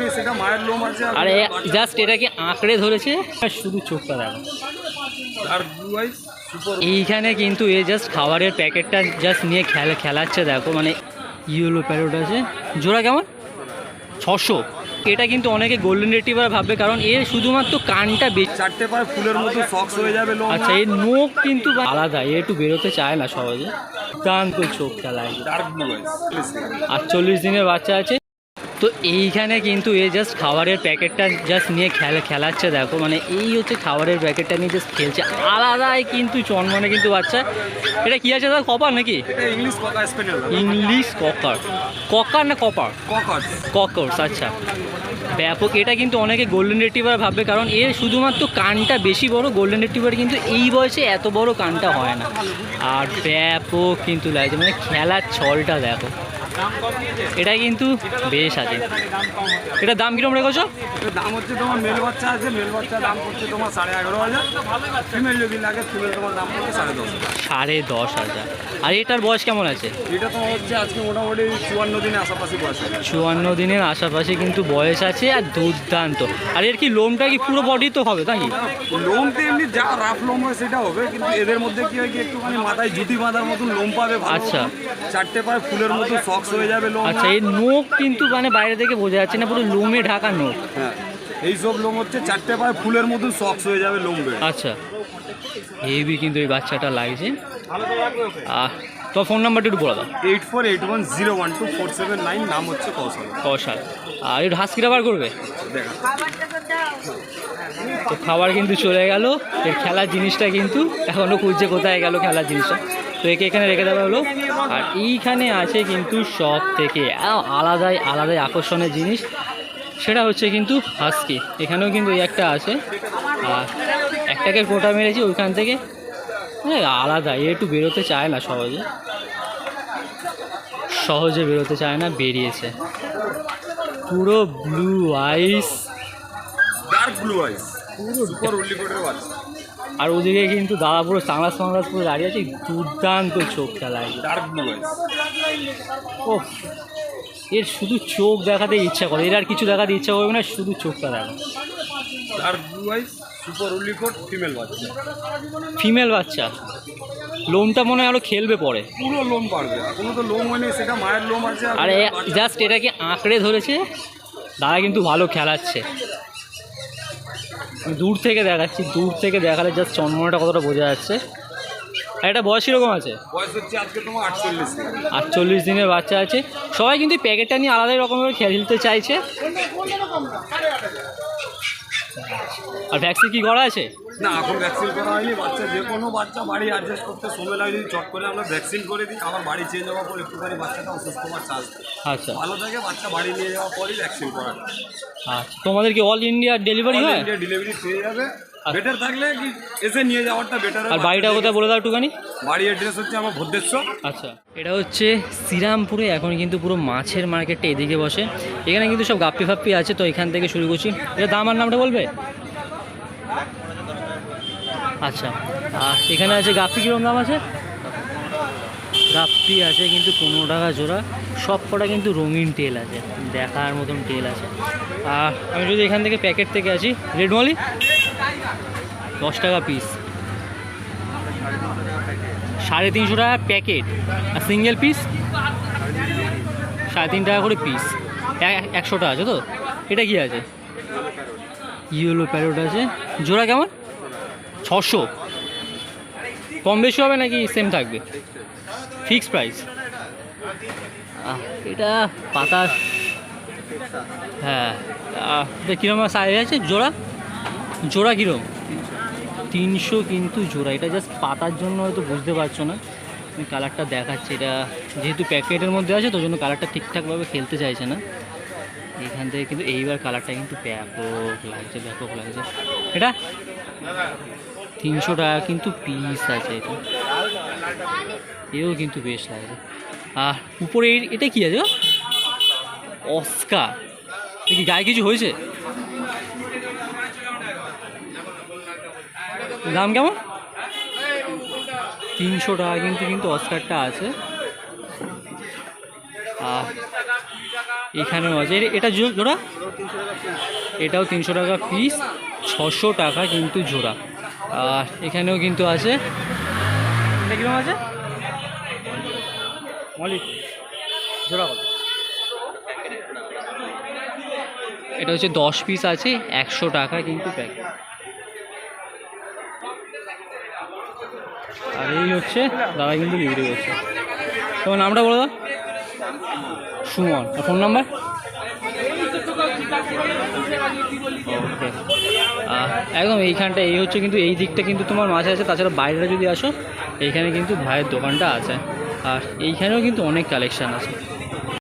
মানে সেটা মায়ের লোম আছে আর জাস্ট এটাকে আঁকড়ে ধরেছে আর শুধু চোখটা দেখো। আর ব্লু আইস এইখানে কিন্তু এ জাস্ট খাবারের প্যাকেটটা জাস্ট নিয়ে খেলা খেলাচ্ছে দেখো মানে ইয়েলো প্যারোট আছে। জোড়া কেমন? ছশো। এটা কিন্তু অনেকে গোল্ডেন রেটিভার ভাববে কারণ এর শুধুমাত্র কানটা বেশি চারটে পায়ে ফুলের মতো সক্স হয়ে যাবে আচ্ছা এর মুখ কিন্তু আলাদা এ একটু বেরোতে চায় না সহজে। ডার্ক ব্লু আইস আটচল্লিশ দিনের বাচ্চা আছে। তো এইখানে কিন্তু এ জাস্ট খাবারের প্যাকেটটা জাস্ট নিয়ে খেলা খেলাচ্ছে দেখো। মানে এই হচ্ছে খাবারের প্যাকেটটা নিয়ে জাস্ট খেলছে। আলাদাই কিন্তু চনমনে কিন্তু বাচ্চা। এটা কি আছে দাদা কপার নাকি? English cocker cocker. না কপার? ককর্স আচ্ছা। ব্যাপক এটা কিন্তু অনেকে গোল্ডেন রেটিভার ভাববে কারণ এর শুধুমাত্র কানটা বেশি বড় গোল্ডেন রেটিভার কিন্তু এই বয়সে এত বড় কানটা হয় না। আর ব্যাপক কিন্তু লাগছে। মানে খেলার ছলটা দেখো। এটা কিন্তু বেশ আছে। এটা দাম কিরম রেখেছো? দাম হচ্ছে তোমার মেল বাচ্চা আছে মেল বাচ্চা দাম পড়ছে তোমার সাড়ে এগারো হাজার। ফিমেল যদি লাগে ফিমেল তোমার দাম পড়ছে সাড়ে দশ সাড়ে দশ হাজার। আর এটার বয়স কেমন আছে? এটা তোমার হচ্ছে আজকে মোটামুটি চুয়ান্ন দিনে আশাপাশি বয়স চুয়ান্ন দিনের আশেপাশে কিন্তু বয়স আছে আর দুর্দান্ত। আর এর কি লোমটা কি পুরো বডি তো হবে তাই লোম তো এমনি যা রাফ লোম হয় সেটা হবে কিন্তু এদের মধ্যে কি হয় কি একটুখানি মাথায় জুতি বাঁধার মতন লোম পাবে আচ্ছা। চারটে পায়ে ফুলের মতো লোম আচ্ছা এই নোখ কিন্তু মানে বাইরে থেকে বোঝা যাচ্ছে না পুরো লোমে ঢাকা নোখ। হ্যাঁ এইসব লোম হচ্ছে চারটে পায়ে ফুলের মতন সক্স হয়ে যাবে লোম আচ্ছা হেভি কিন্তু এই বাচ্চাটা লাগছে। আহ তো ফোন নাম্বারটা একটু বলে দাও। Eight four eight one zero one two four seven nine নাম হচ্ছে কৌশল। কষাল আর একটু হাসকিটা বার করবে? তো খাবার কিন্তু চলে গেল। এর খেলার জিনিসটা কিন্তু এখনও খুঁজছে কোথায় গেল খেলার জিনিসটা। তো একে এখানে রেখে দেওয়া হলো। আর এইখানে আছে কিন্তু সব থেকে আলাদাই আলাদাই আকর্ষণের জিনিস। সেটা হচ্ছে কিন্তু হাস্কি এখানেও কিন্তু এই একটা আছে। আর একটাকে কোটা মেরেছি ওইখান থেকে। আলাদা। এ একটু বেরোতে চায় না সহজে। সহজে বেরোতে চায় না, বেরিয়েছে। পুরো blue eyes dark blue eyes আর ওদিকে কিন্তু দাদা পুরো সাংলাস ফাংলাস পুরো দাঁড়িয়ে আছে দুর্দান্ত চোখ খেলায়। ও এর শুধু চোখ দেখাতে ইচ্ছা করে এর আর কিছু দেখাতে ইচ্ছা করবে না শুধু চোখটা দেখো dark blue eyes super woolly coat female বাচ্চা। ফিমেল বাচ্চা? লোমটা মনে হয় আরও খেলবে পরে। পুরো লোম পারবে কোনো তো লোম হয়নি সেটা মায়ের লোম আছে আর জাস্ট এটাকে আঁকড়ে ধরেছে দাদা কিন্তু ভালো খেলাচ্ছে। দূর থেকে দেখাচ্ছি দূর থেকে দেখালে জাস্ট চন্মনাটা কতটা বোঝা যাচ্ছে। একটা বয়স কীরকম আছে? বয়স হচ্ছে আজকে তোমার আটচল্লিশ দিন। আটচল্লিশ দিনের বাচ্চা আছে। সবাই কিন্তু প্যাকেটটা নিয়ে আলাদা রকমের খেলতে চাইছে। আর ভ্যাকসিন কি করা আছে? না এখন ভ্যাকসিন করা হয়নি বাচ্চা যে কোনো বাচ্চা বাড়ি অ্যাডজাস্ট করতে সময় লাগে যদি চট করে আমরা ভ্যাকসিন করে দিই আবার বাড়ি চেঞ্জ হওয়ার পর একটুখানি বাচ্চাটা অসুস্থ হওয়ার চান্স আচ্ছা। ভালো থাকে বাচ্চা বাড়ি নিয়ে যাওয়ার পরই ভ্যাকসিন করা আচ্ছা তোমাদের কি অল ইন্ডিয়া ডেলিভারি হয়? ইন্ডিয়া ডেলিভারি পেয়ে যাবে। বেটার থাকলে কি এসে নিয়ে যাওয়ারটা বেটার আর বাড়িটা কোথায় বলে দাও একটুখানি? বাড়ি অ্যাড্রেস হচ্ছে আমার ভদ্রেশ্বর। আচ্ছা। এটা হচ্ছে শ্রীরামপুরে এখন কিন্তু পুরো মাছের মার্কেটটা এদিকে বসে। এখানে কিন্তু সব গাপ্পি ফাপ্পি আছে তো এখান থেকে শুরু করছি। এটা দাম আর নামটা বলবে? আচ্ছা। আর এখানে আছে গাপ্পি কীরকম দাম আছে? গাপ্পি আছে কিন্তু পনেরো টাকা জোড়া। সব কটা কিন্তু রঙিন তেল আছে দেখার মতন তেল আছে। আর আমি যদি এখান থেকে প্যাকেট থেকে আছি রেডমলি দশ টাকা পিস সাড়ে তিনশো টাকা প্যাকেট আর সিঙ্গেল পিস সাড়ে তিন টাকা করে পিস একশো টাকা আছে তো? এটা কি আছে? ইয়েলো প্যারোট আছে। জোড়া কেমন? ছশো। কম বেশি হবে নাকি সেম থাকবে? ফিক্স প্রাইস এটা পাতা। হ্যাঁ কীরকম সাইজ আছে? জোড়া? জোড়া কীরকম তিনশো কিন্তু জোড়া। এটা জাস্ট পাতার জন্য হয়তো বুঝতে পারছ না। আমি কালারটা দেখাচ্ছি। এটা যেহেতু প্যাকেটের মধ্যে আছে তো জন্য কালারটা ঠিকঠাকভাবে খেলতে চাইছে না। এখান থেকে কিন্তু এইবার কালারটা কিন্তু ব্যাপক লাগছে ব্যাপক লাগছে। এটা তিনশো টাকা কিন্তু পিস আছে এটা। এও কিন্তু বেশ লাগছে। আর উপরে এটা কি আছে গো? অস্কার। কি, গায়ে কিছু হয়েছে? দাম কেমন? তিনশো টাকা কিন্তু কিন্তু অস্কারটা আছে। এখানেও আছে। এটা জোড়া? এটাও তিনশো টাকা পিস ছশো টাকা কিন্তু জোড়া। আর এখানেও কিন্তু আছে। এটা কীরকম আছে? মলিক জোড়া কত এটা হচ্ছে দশ পিস আছে একশো টাকা কিন্তু প্যাকেট আর এই হচ্ছে দাদা কিন্তু বিক্রি করছে। তোমার নামটা বলো দাও সুমন। আর ফোন নাম্বার? ওকে। একদম এইখানটা, এই হচ্ছে কিন্তু এই দিকটা কিন্তু তোমার মাছ আছে। তাছাড়া বাইরে যদি আসো, এইখানে কিন্তু ভাইয়ের দোকানটা আছে। আর এইখানেও কিন্তু অনেক কালেকশান আছে।